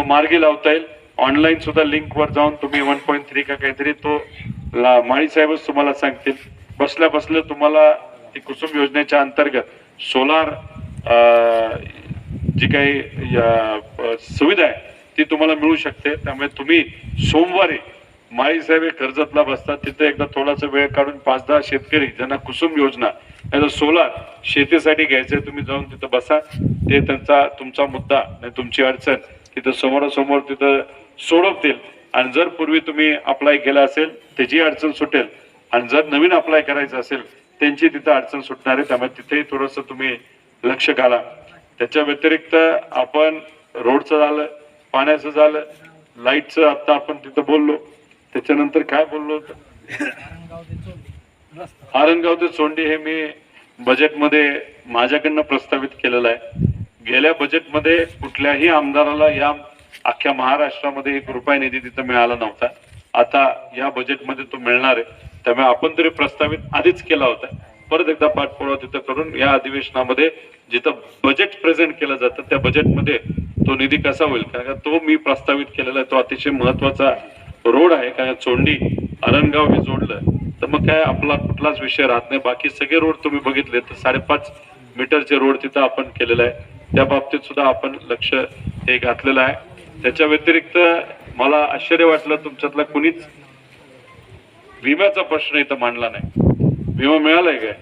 तो मार्गी लावता येईल. ऑनलाईन सुद्धा लिंकवर जाऊन तुम्ही वन पॉईंट थ्री का काहीतरी तो ला- माळी साहेबच तुम्हाला सांगतील. बसल्या बसल्या तुम्हाला ती कुसुम योजनेच्या अंतर्गत सोलार जी काही या, सुविधा आहे ती तुम्हाला मिळू शकते. त्यामुळे तुम्ही सोमवारी माळीसाहेब हे कर्जतला बसतात. तिथे एकदा थोडासा वेळ काढून पाच दहा शेतकरी ज्यांना कुसुम योजना नाही सोलार शेतीसाठी घ्यायचंय तुम्ही जाऊन तिथं बसा. ते त्यांचा तुमचा मुद्दा नाही तुमची अडचण तिथं समोरासमोर तिथं सोडवतील. आणि जर पूर्वी तुम्ही अप्लाय केला असेल त्याची अडचण सुटेल. आणि जर नवीन अप्लाय करायचं असेल त्यांची तिथं अडचण सुटणार आहे. त्यामुळे तिथेही थोडस तुम्ही लक्ष घाला. त्याच्या व्यतिरिक्त आपण रोडचं झालं पाण्याचं झालं लाईटचं आता आपण तिथं बोललो. त्याच्यानंतर काय बोललो? आरणगाव ते सोंडी हे मी बजेटमध्ये माझ्याकडनं प्रस्तावित केलेलं आहे. गेल्या बजेटमध्ये कुठल्याही आमदाराला या अख्ख्या महाराष्ट्रामध्ये एक रुपया निधी तिथं मिळाला नव्हता. आता या बजेटमध्ये तो मिळणार आहे. त्यामुळे आपण तरी प्रस्तावित आधीच केला होता. परत एकदा पाठपुरावा तिथं करून या अधिवेशनामध्ये जिथं बजेट प्रेझेंट केलं जातं त्या बजेटमध्ये तो निधी कसा होईल? कारण का तो मी प्रस्तावित केलेला आहे तो अतिशय महत्त्वाचा रोड आहे. कारण चोंडी अरणगाव हे जोडलं तर मग काय आपला कुठलाच विषय राहत नाही. बाकी सगळे रोड तुम्ही बघितले तर साडेपाच मीटरचे रोड तिथं आपण केलेला आहे. त्या बाबतीत सुद्धा आपण लक्ष हे घातलेलं आहे. त्याच्या व्यतिरिक्त मला आश्चर्य वाटलं तुमच्यातला कुणीच विम्याचा प्रश्न इथं मांडला नाही. विमा मिळालाय काय?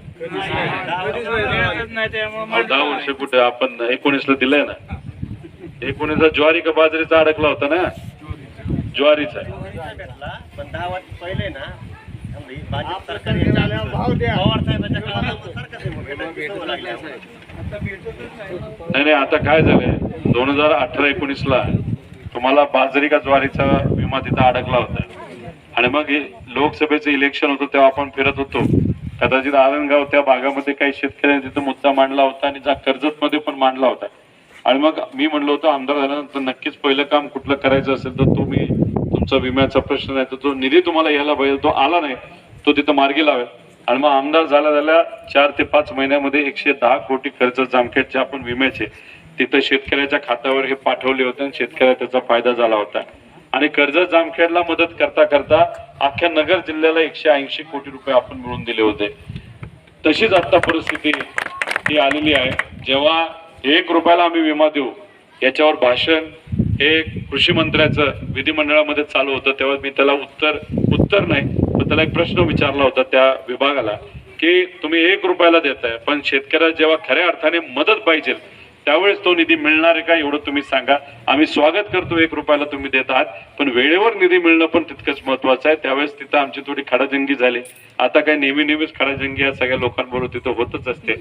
दहा वर्ष कुठे आपण एकोणीसला दिलंय ना? एकोणीसला ज्वारी का बाजरीचा अडकला होता ना? ज्वारीचा दहा वर्ष पहिले ना भाजप सरकार नाही नाही आता काय झालंय? दोन हजार अठरा एकोणीस ला तुम्हाला बाजरी का ज्वारीचा विमा तिथं अडकला होता. आणि मग लोकसभेचं इलेक्शन होतं तेव्हा आपण फिरत होतो. कदाचित आरणगाव त्या भागामध्ये काही शेतकऱ्यांनी तिथं मुद्दा मांडला होता आणि त्या कर्जत मध्ये पण मांडला होता. आणि मग मी म्हणलो होतो आमदार झाल्यानंतर नक्कीच पहिलं काम कुठलं करायचं असेल तर तुम्ही तुमचा विम्याचा प्रश्न नाही तर तो निधी तुम्हाला यायला पाहिजे तो आला नाही तो तिथं मार्गी लावेल. आणि मग आमदार झाला झाल्या चार ते पाच महिन्यामध्ये एकशे दहा कोटी कर्ज जामखेडचे आपण विम्याचे. तिथं शेतकऱ्याच्या खात्यावर हे पाठवले होते आणि शेतकऱ्याला त्याचा फायदा झाला होता. आणि कर्ज जामखेडला मदत करता करता अख्ख्या नगर जिल्ह्याला एकशे ऐंशी कोटी रुपये आपण मिळवून दिले होते. तशीच आता परिस्थिती ही आलेली आहे. जेव्हा एक रुपयाला आम्ही विमा देऊ याच्यावर भाषण हे कृषी मंत्र्याचं विधिमंडळामध्ये चालू होतं तेव्हा मी त्याला उत्तर उत्तर नाही. त्याला एक प्रश्न विचारला होता त्या विभागाला की तुम्ही एक रुपयाला देताय पण शेतकऱ्याला जेव्हा खऱ्या अर्थाने मदत पाहिजे त्यावेळेस तो निधी मिळणार आहे का एवढं तुम्ही सांगा. आम्ही स्वागत करतो एक रुपयाला तुम्ही देत आहात पण वेळेवर निधी मिळणं पण तितकंच महत्वाचं आहे. त्यावेळेस तिथं आमची थोडी खडाजंगी झाली. आता काय नेहमी नेहमीच खडाजंगी या सगळ्या लोकांबरोबर तिथं होतच असते.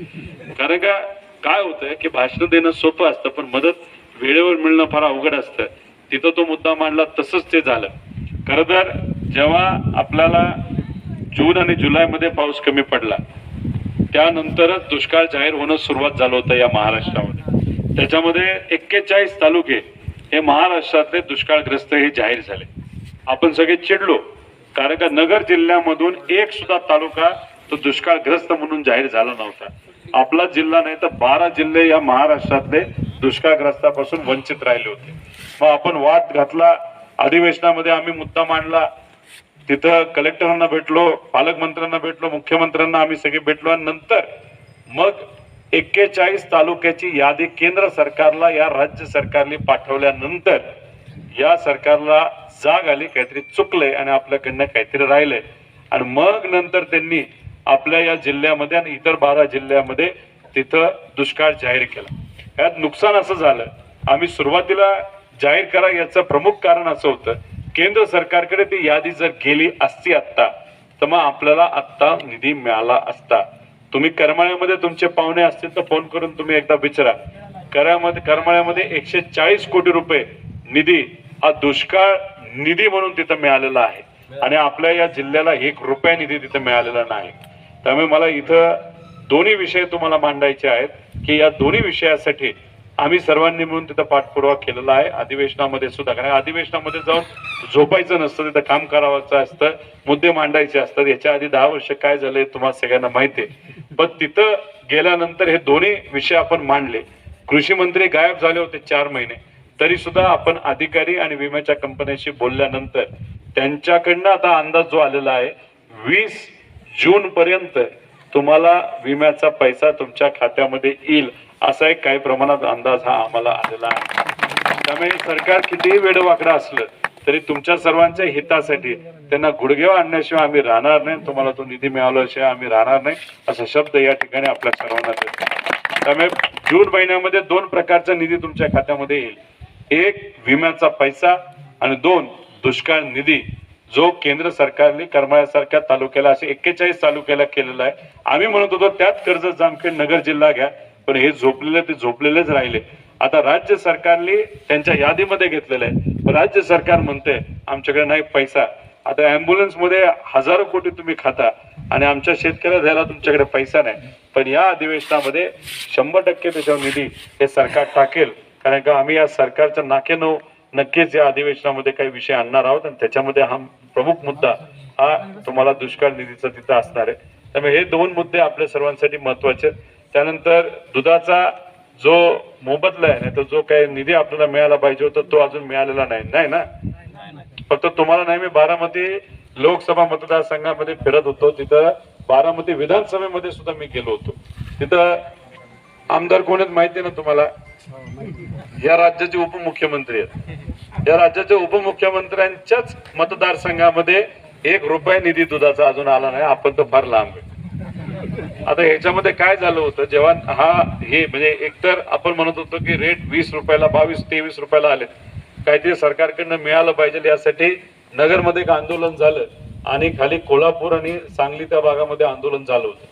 कारण का काय होतंय की भाषण देणं सोपं असतं पण मदत वेळेवर मिळणं फार अवघड असतं. तिथं तो मुद्दा मांडला तसंच ते झालं. खरं तर जेव्हा आपल्याला जून आणि जुलैमध्ये पाऊस कमी पडला त्यानंतरच दुष्काळ जाहीर होणं सुरुवात झालं होतं या महाराष्ट्रामध्ये. त्याच्यामध्ये एक्केचाळीस तालुके हे महाराष्ट्रातले दुष्काळग्रस्त हे जाहीर झाले. आपण सगळे चिडलो कारण का नगर जिल्ह्यामधून एक सुद्धा तालुका तो दुष्काळग्रस्त म्हणून जाहीर झाला नव्हता. आपला जिल्हा नाही तर बारा जिल्हे या महाराष्ट्रातले दुष्काळग्रस्तापासून वंचित राहिले होते. मग आपण वाद घातला अधिवेशनामध्ये आम्ही मुद्दा मांडला तिथं कलेक्टरांना भेटलो पालकमंत्र्यांना भेटलो मुख्यमंत्र्यांना आम्ही सगळे भेटलो आणि नंतर मग एक्केचाळीस तालुक्याची यादी केंद्र सरकारला या राज्य सरकारने पाठवल्यानंतर या सरकारला जाग आली काहीतरी चुकलंय आणि आपल्याकडनं काहीतरी राहिलंय. आणि मग नंतर त्यांनी आपल्या या जिल्ह्यामध्ये आणि इतर बारा जिल्ह्यामध्ये तिथं दुष्काळ जाहीर केला. यात नुकसान असं झालं. आम्ही सुरुवातीला जाहीर करा याचं प्रमुख कारण असं होतं केंद्र सरकारकडे ती यादी जर गेली असती आत्ता तर मग आपल्याला आत्ता निधी मिळाला असता. तुम्ही करमाळ्यामध्ये तुमचे पाहुणे असतील तर फोन करून तुम्ही एकदा विचारा. करामध्ये करमाळ्यामध्ये एकशे चाळीस कोटी रुपये निधी हा दुष्काळ निधी म्हणून तिथं मिळालेला आहे. आणि आपल्या या जिल्ह्याला एक रुपया निधी तिथं मिळालेला नाही. त्यामुळे मला इथं दोन्ही विषय तुम्हाला मांडायचे आहेत की या दोन्ही विषयासाठी आम्ही सर्वांनी मिळून तिथं पाठपुरावा केलेला आहे. अधिवेशनामध्ये सुद्धा. कारण अधिवेशनामध्ये जाऊन झोपायचं नसतं तिथं काम करावायचं असतं मुद्दे मांडायचे असतात. याच्या आधी दहा वर्ष काय झालंय तुम्हाला सगळ्यांना माहिती आहे. पण तिथं गेल्यानंतर हे दोन्ही विषय आपण मांडले. कृषी मंत्री गायब झाले होते चार महिने. तरी सुद्धा आपण अधिकारी आणि विम्याच्या कंपन्याशी बोलल्यानंतर त्यांच्याकडनं आता अंदाज जो आलेला आहे वीस जून पर्यंत तुम्हाला विम्याचा पैसा तुमच्या खात्यामध्ये येईल. असा एक काही प्रमाणात अंदाज हा आम्हाला आलेला आहे. त्यामुळे सरकार कितीही वेडवाकडं असलं तरी तुमच्या सर्वांच्या हितासाठी त्यांना गुडघेवा आणण्याशिवाय आम्ही राहणार नाही. तुम्हाला तो निधी मिळाल्याशिवाय आम्ही राहणार नाही असा शब्द या ठिकाणी आपल्या सर्वांना देतो त्यामुळे जून महिन्यामध्ये दोन प्रकारचा निधी तुमच्या खात्यामध्ये येईल. एक विम्याचा पैसा आणि दोन दुष्काळ निधी. जो केंद्र सरकारने करमाळ्यासारख्या तालुक्याला असे एक्केचाळीस तालुक्याला केलेला आहे. आम्ही म्हणत होतो त्यात कर्ज जामखेड नगर जिल्हा घ्या. पण हे झोपलेले ते झोपलेलेच राहिले. आता राज्य सरकारने त्यांच्या यादीमध्ये घेतलेलं आहे. पण राज्य सरकार म्हणते आमच्याकडे नाही पैसा. आता अँब्युलन्समध्ये हजारो कोटी तुम्ही खाता आणि आमच्या शेतकऱ्या द्यायला तुमच्याकडे पैसा नाही. पण या अधिवेशनामध्ये शंभर टक्के त्याच्यावर निधी हे सरकार टाकेल. कारण का आम्ही या सरकारच्या नाकेनो नक्कीच या अधिवेशनामध्ये काही विषय आणणार आहोत आणि त्याच्यामध्ये हा प्रमुख मुद्दा हा तुम्हाला दुष्काळ निधीचा तिथं असणार आहे. त्यामुळे हे दोन मुद्दे आपल्या सर्वांसाठी महत्त्वाचे आहेत. त्यानंतर दुधाचा जो मोबदला आहे नाही तर जो काही निधी आपल्याला मिळाला पाहिजे होता तो अजून मिळालेला नाही. नाही ना? फक्त तुम्हाला नाही मी बारामती लोकसभा मतदारसंघामध्ये फिरत होतो. तिथं बारामती विधानसभेमध्ये सुद्धा मी गेलो होतो. तिथं आमदार कोण आहेत माहिती आहे ना तुम्हाला? या राज्याचे उपमुख्यमंत्री आहेत. या राज्याच्या उपमुख्यमंत्र्यांच्याच मतदारसंघामध्ये एक रुपया निधी दुधाचा अजून आला नाही. आपण तर फार लांब आहे. आता ह्याच्यामध्ये काय झालं होतं जेव्हा हा हे म्हणजे एकतर आपण म्हणत होतो की रेट वीस रुपयाला बावीस तेवीस रुपयाला आले काहीतरी सरकारकडनं मिळालं पाहिजे यासाठी नगरमध्ये एक आंदोलन झालं आणि खाली कोल्हापूर आणि सांगली त्या भागामध्ये आंदोलन झालं होतं.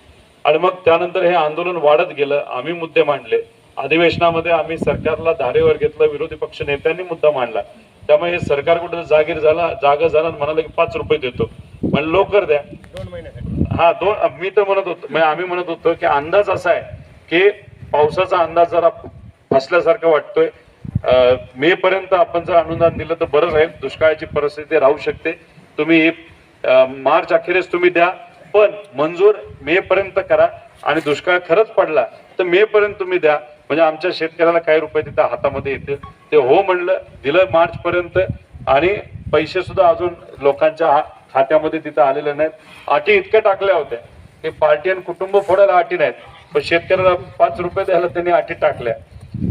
आणि मग त्यानंतर हे आंदोलन वाढत गेलं आम्ही मुद्दे मांडले. अधिवेशनामध्ये आम्ही सरकारला धारेवर घेतलं विरोधी पक्ष नेत्यांनी मुद्दा मांडला. त्यामुळे हे सरकार कुठं जागीर झाला जागा झाला आणि म्हणाले की पाच रुपये देतो. म्हणजे लवकर द्या. दोन महिन्यासाठी हा दोन मी तर म्हणत होतो म्हणजे आम्ही म्हणत होतो की अंदाज असा आहे की पावसाचा अंदाज जरा फसल्यासारखा वाटतोय. मे पर्यंत आपण जर अनुदान दिलं तर बरं राहील. दुष्काळाची परिस्थिती राहू शकते. तुम्ही मार्च अखेरीस तुम्ही द्या. पण मंजूर मे पर्यंत करा आणि दुष्काळ खरंच पडला तर मे पर्यंत तुम्ही द्या. म्हणजे आमच्या शेतकऱ्याला काही रुपये तिथं हातामध्ये येतील ते हो म्हणलं दिलं मार्च पर्यंत आणि पैसे सुद्धा अजून लोकांच्या हा- खात्यामध्ये तिथं आलेलं नाहीत. अटी इतक्या टाकल्या होत्या. की पार्टी आणि कुटुंब फोडायला अटी नाहीत. पण शेतकऱ्याला पाच रुपये द्यायला त्यांनी अटी टाकल्या.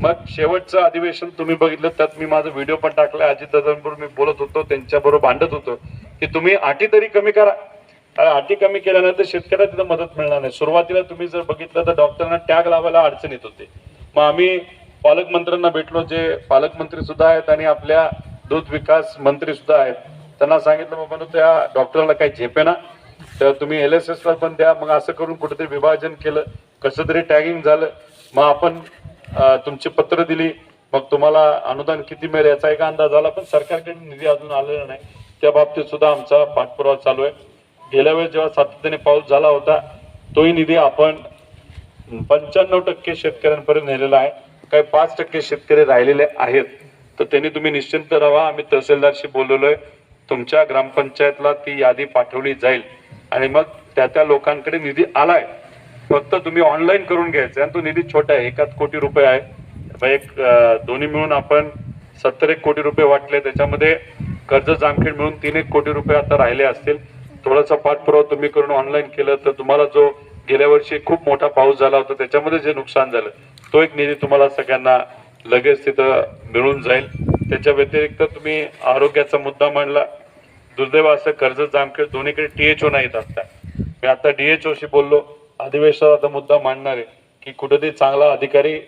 मग शेवटचं अधिवेशन तुम्ही बघितलं त्यात मी माझा व्हिडिओ पण टाकला. अजितदादांबरोबर मी बोलत होतो त्यांच्याबरोबर भांडत होतो की तुम्ही अटी तरी कमी करा. अटी कमी केल्यानंतर शेतकऱ्याला तिथं मदत मिळणार नाही. सुरुवातीला तुम्ही जर बघितलं तर डॉक्टरांना टॅग लावायला अडचण येत होती. मग आम्ही पालकमंत्र्यांना भेटलो जे पालकमंत्री सुद्धा आहेत आणि आपल्या दूध विकास मंत्री सुद्धा आहेत. त्यांना सांगितलं बाबा त्या डॉक्टरला काही झेपे ना तर तुम्ही एल एस एसला पण द्या. मग असं करून कुठेतरी विभाजन केलं. कसं तरी टॅगिंग झालं. मग आपण तुमची पत्र दिली. मग तुम्हाला अनुदान किती मिळेल याचा एक अंदाज आला पण सरकारकडे निधी अजून आलेला नाही. त्या बाबतीत सुद्धा आमचा पाठपुरावा चालू आहे. गेल्या वेळेस जेव्हा सातत्याने पाऊस झाला होता तोही निधी आपण पंच्याण्णव टक्के शेतकऱ्यांपर्यंत नेलेला आहे. काही पाच टक्के शेतकरी राहिलेले आहेत. तर त्यांनी तुम्ही निश्चिंत राहा. आम्ही तहसीलदारशी बोललेलो आहे तुमच्या ग्रामपंचायतला ती यादी पाठवली जाईल. आणि मग त्या त्या लोकांकडे निधी आलाय. फक्त तुम्ही ऑनलाईन करून घ्यायचा आणि तो निधी छोटा आहे. एकाच कोटी रुपये आहे. मग एक दोन्ही मिळून आपण सत्तर एक कोटी रुपये वाटले. त्याच्यामध्ये कर्ज जामखेड मिळून तीन एक कोटी रुपये आता राहिले असतील. थोडासा पाठपुरावा तुम्ही करून ऑनलाईन केलं तर तुम्हाला जो गेल्या वर्षी खूप मोठा पाऊस झाला होता त्याच्यामध्ये जे नुकसान झालं तो एक निधी तुम्हाला सगळ्यांना लगेच तिथं मिळून जाईल. त्याच्या व्यतिरिक्त तुम्ही आरोग्याचा मुद्दा मांडला. दुर्दैव असं कर्ज जामखेड दोन्हीकडे टीएचओ नाहीत आता मी आता डीएचओशी बोललो. अधिवेशनाचा मुद्दा मांडणार आहे की कुठेतरी चांगला अधिकारी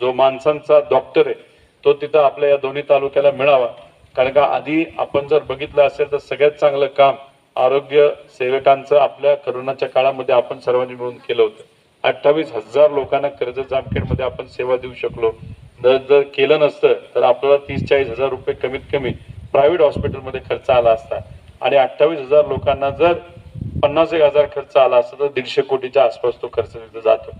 जो माणसांचा डॉक्टर आहे तो तिथं आपल्या या दोन्ही तालुक्याला मिळावा. कारण का आधी आपण जर बघितलं असेल तर सगळ्यात चांगलं काम आरोग्य सेवकांचं आपल्या करोनाच्या काळामध्ये आपण सर्वांनी मिळून केलं होतं. अठ्ठावीस हजार लोकांना कर्ज जामखेडमध्ये आपण सेवा देऊ शकलो. जर जर केलं नसतं तर आपल्याला तीस चाळीस हजार रुपये कमीत कमी प्रायव्हेट हॉस्पिटलमध्ये खर्च आला असता. आणि अठ्ठावीस हजार लोकांना जर पन्नास एक हजार खर्च आला असता तर दीडशे कोटीच्या आसपास तो खर्च तिथं जातो.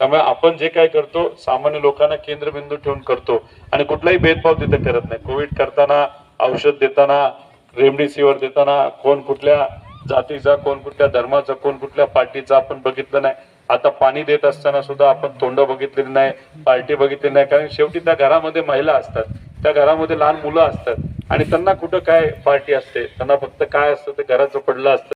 त्यामुळे आपण जे काय करतो सामान्य लोकांना केंद्रबिंदू ठेवून करतो. आणि कुठलाही भेदभाव तिथे करत नाही. कोविड करताना औषध देताना रेमडेसिवीर देताना कोण कुठल्या जातीचा कोण कुठल्या धर्माचा कोण कुठल्या पार्टीचा आपण बघितलं नाही. आता पाणी देत असताना सुद्धा आपण तोंड बघितलेली नाही पार्टी बघितली नाही. कारण शेवटी त्या घरामध्ये महिला असतात. त्या घरामध्ये लहान मुलं असतात. आणि त्यांना कुठं काय पार्टी असते? त्यांना फक्त काय असतं? ते घराचं पडलं असतं.